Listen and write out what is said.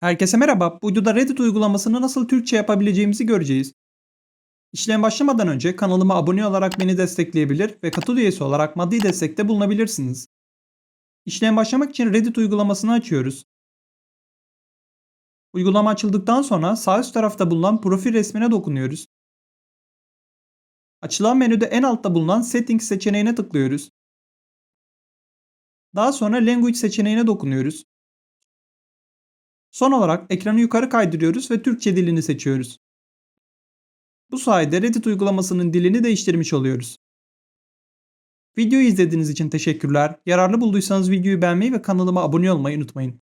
Herkese merhaba. Bu videoda Reddit uygulamasını nasıl Türkçe yapabileceğimizi göreceğiz. İşlem başlamadan önce kanalıma abone olarak beni destekleyebilir ve katıl üyesi olarak maddi destekte bulunabilirsiniz. İşlem başlamak için Reddit uygulamasını açıyoruz. Uygulama açıldıktan sonra sağ üst tarafta bulunan profil resmine dokunuyoruz. Açılan menüde en altta bulunan Settings seçeneğine tıklıyoruz. Daha sonra Language seçeneğine dokunuyoruz. Son olarak ekranı yukarı kaydırıyoruz ve Türkçe dilini seçiyoruz. Bu sayede Reddit uygulamasının dilini değiştirmiş oluyoruz. Videoyu izlediğiniz için teşekkürler. Yararlı bulduysanız videoyu beğenmeyi ve kanalıma abone olmayı unutmayın.